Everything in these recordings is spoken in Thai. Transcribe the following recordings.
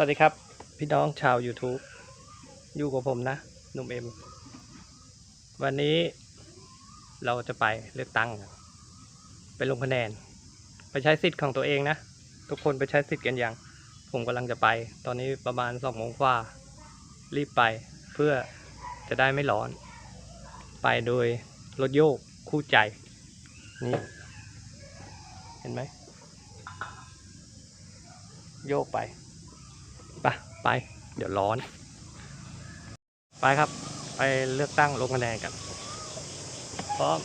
วัสดีครับ พี่น้องชาว YouTube อยู่กับผมนะหนุ่มเอ็ม วันนี้เราจะไปเลือกตั้ง ไปลงคะแนน ไปใช้สิทธิ์ของตัวเองนะ ทุกคนไปใช้สิทธิ์กันยัง ผมกำลังจะไป ตอนนี้ประมาณสองโมงกว่า รีบไปเพื่อจะได้ไม่ร้อน ไปโดยรถโยกคู่ใจ นี่ เห็นไหม โยกไป ไปไป เดี๋ยวร้อน ไปครับ ไปเลือกตั้งลงคะแนนกันพร้อม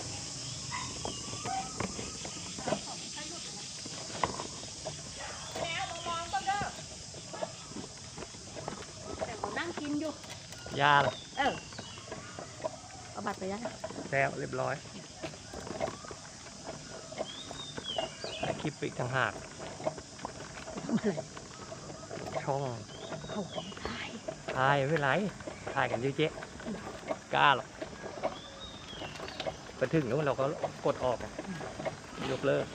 แต่เขานั่งกินอยู่ยาละเออเอาบัตรไปยังแล้วเรียบร้อยถ่ายคลิปอีกต่างหากทำอะไรช่อง เขาของขายถ่ายไม่เป็นไรถ่ายกันเยอะแยะกล้าหรอกไปถึงนู้นเราก็กดออกยกเลิก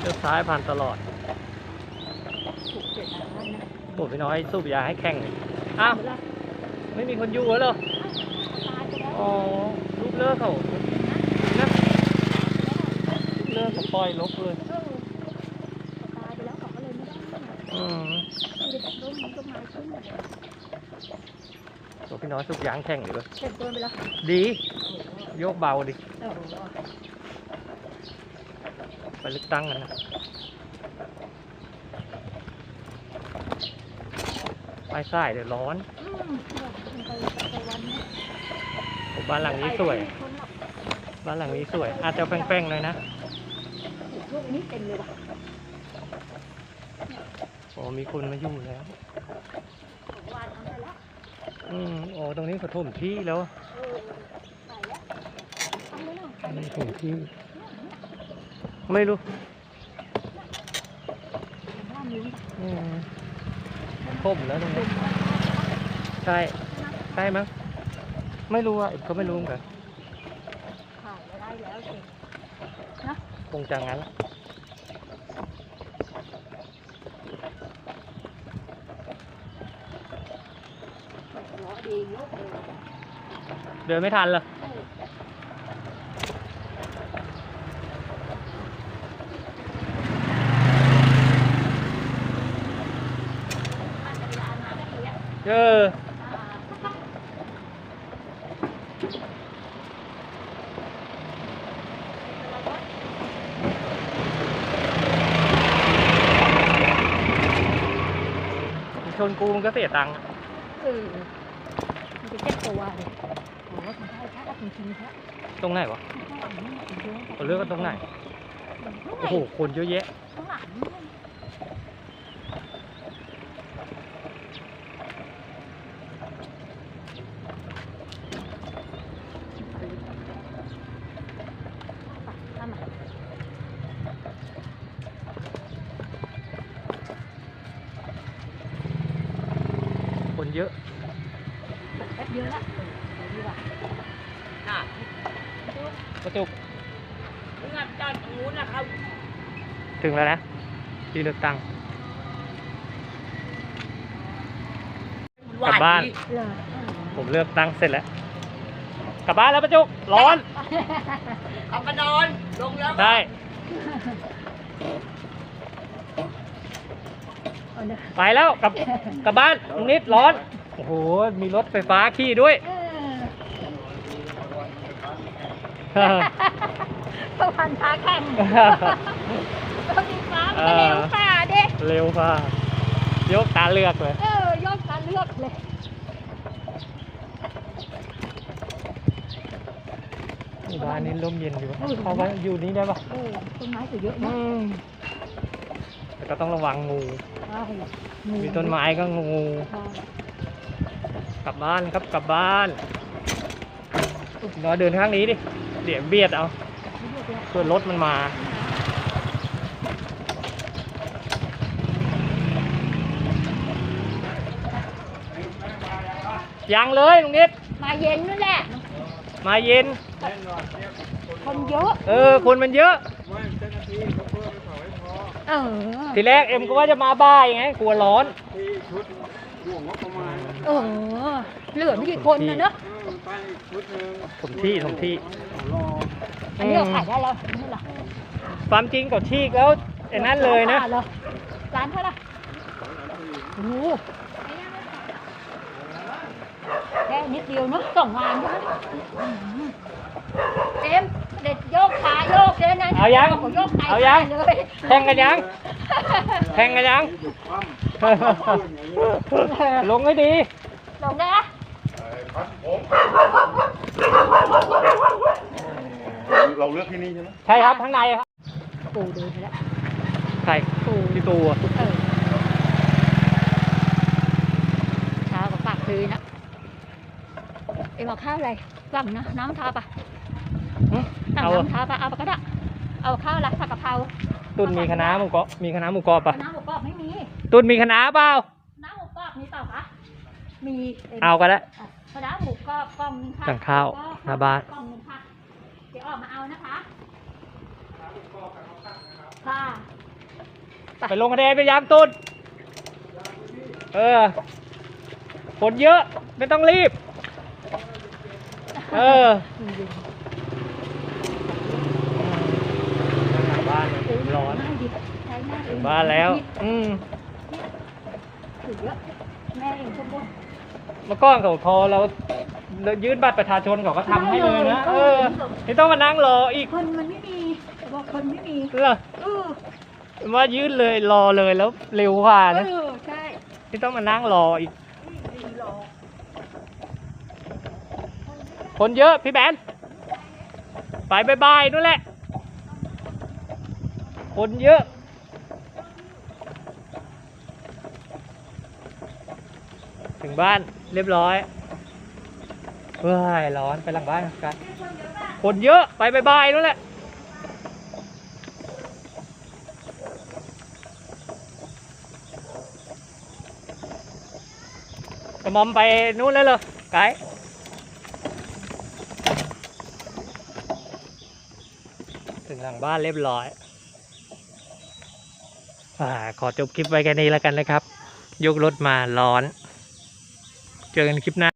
เลี้ยวซ้ายผ่านตลอด ถูกเจ็ดล้านนะ โอ้พี่น้อยสูบยาให้แข่งอ้าวไม่มีคนอยู่แล้วเหรออ๋อลูกเลิกเขานะเลิกเขาปล่อยลบเลยตายไปแล้วก็เลยไม่ได้อืมดูดิต้นมันต้นไม้ขึ้นโอ้พี่น้อยสูบยางแข่งเลยเว้ยเสร็จเกินไปแล้วดีโยกเบาดิไปเลือกตั้งกันนะ ไป สายเดี๋ยวร้อนอืมบอกมันไปไปวันนี้ผมบ้านหลังนี้สวยคนหลับบ้านหลังนี้สวย อาจจะแป้งๆหน่อยนะพวกนี้เต็มเลยว่ะโอ้มีคนมาอยู่แล้วของวานทำไปแล้วอืมโอ้ตรงนี้เขาถมที่แล้วเออไปแล้วทำไม่หรอกอันนี้ถมที่ ไม่รู้ บ้านนี้อืมถมแล้วตรงนี้ใช่ใช่มั้งไม่รู้อะก็ไม่รู้เหมือนกันขายได้แล้วสิคงจะงั้นละล้อดียกเลยเดินไม่ทันเลย เออ ปั่นจักรยานมาเมื่อกี้อะ เออ อ่า ช นกูมันก็เสียตังค์เออมันจะเจ็บตัวเลยโอ้โหทำได้แค่จริงๆแค่ตรงไหนวะเขาเลือกกันตรงไหน โอ้โห คนเยอะแยะ ข้างหลัง ทำไม คน เยอะแป๊บเดียวละเออดีกว่ากระจุกมึงอะจอดตรงนู้นนะครับ ถึงแล้วนะที่เลือกตั้งกลับบ้าน เหรอผมเลือกตั้งเสร็จแล้ว กลับบ้านแล้วประจุกร้อนกลับมานอน ลงแล้วได้เอาเนอะ ไปแล้วกลับกลับบ้านตรงนี้ร้อน โอ้โห มีรถไฟฟ้าขี่ด้วยเออต้องพันท้าแข่งต้องมีฟ้ามันก็เร็วฝ่าเด้เร็วค่ะยกตาเลือกเลย เออยอดการเลือกเลยหมู่บ้านนี้ร่มเย็นอยู่ปะเข้าไปอยู่นี้ได้ปะเออต้นไม้ก็เยอะอืนะม แต่ก็ต้องระวังงู มีต้นไม้ก็งู กลับบ้านครับกลับบ้านนอเดินข้างนี้ดิ เดี๋ยวเบียดเอาส่วนรถมันมายังเลยลุงนิด มาเย็นนู่นแหละ มาเย็น คนเยอะ เออ คนมันเยอะ เออ ทีแรกเอ็มก็ว่าจะมาบ่ายไงกลัวร้อนเออ เหลือไม่กี่คนนะเนอะถมที่ถมที่อันนี้เราขายได้แล้วนี่เหรอความจริงกับที่แล้วไอ้นั่นเลยนะร้าร้านเท่าไหร่โอ้โหแค่นิดเดียวเนอะสองงานใช่ไหมอื้อหือเต็มเด็ดโยกขาโยก เลยนะเอายังผมโยกไปเอายังเลยแทงกันยัง แทงกันยัง ลงให้ดี ลงได้นะเราเลือกที่นี่ใช่ไหมใช่ครับข้างในครับปูเดินไปแล้วใช่ปูที่ตัวเออเช้ากับปากคืนนะเอ็มเอาข้าวอะไรสั่งนะน้ำมะพร้าวปะสั่งเอาน้ำมะพร้าวปะเอาปะก็ได้ เอาข้าวอะไรผัดกะเพราตุนมีคณะน้าหมูกรอบมีคณะน้าหมูกรอบปะน้ำหมูกรอบไม่มี ตุนมีคณะน้าเปล่าน้ำหมูกรอบมีเปล่าคะมีมเอากันแล้วอะคณะหมูกรอบกล่องหนึงค่ะสั่งข้าวแล้วก็หน้าบ้านกล่องหนึงค่ะเดี๋ยวออกมาเอานะคะค่ะไปลงคะแนนไปยามตุนเออคนเยอะไม่ต้องรีบ เออบ้านร้อน ง่ายดีใช้ง่ายเอถึงงบ้านแล้ว อืมถือเยอะแม่เองทุกคนเมื่อก่อนเขาพอเรายื่นบัตรประชาชนเขาก็ทำให้เลยนะเออไม่ต้องมานั่งรออีกคนมันไม่มีแต่ว่าคนไม่มีเหรอเออว่ายื่นเลยรอเลยแล้วเร็วกว่านะเออใช่ไม่ต้องมานั่งรออีกคนเยอะพี่แบนไปบายบายนู่นแหละคนเยอะ ถึงบ้านเรียบร้อยเฮ้ยร้อนไปหลังบ้านกันคนเยอะไปบายบายนู่นแหละกระมอมไปนู่นเลยเหรอไกด์ถึงหลังบ้านเรียบร้อยอขอจบคลิปไว้แค่นี้แล้วกันนะครับ ยกรถมาร้อน เจอกันคลิปหน้า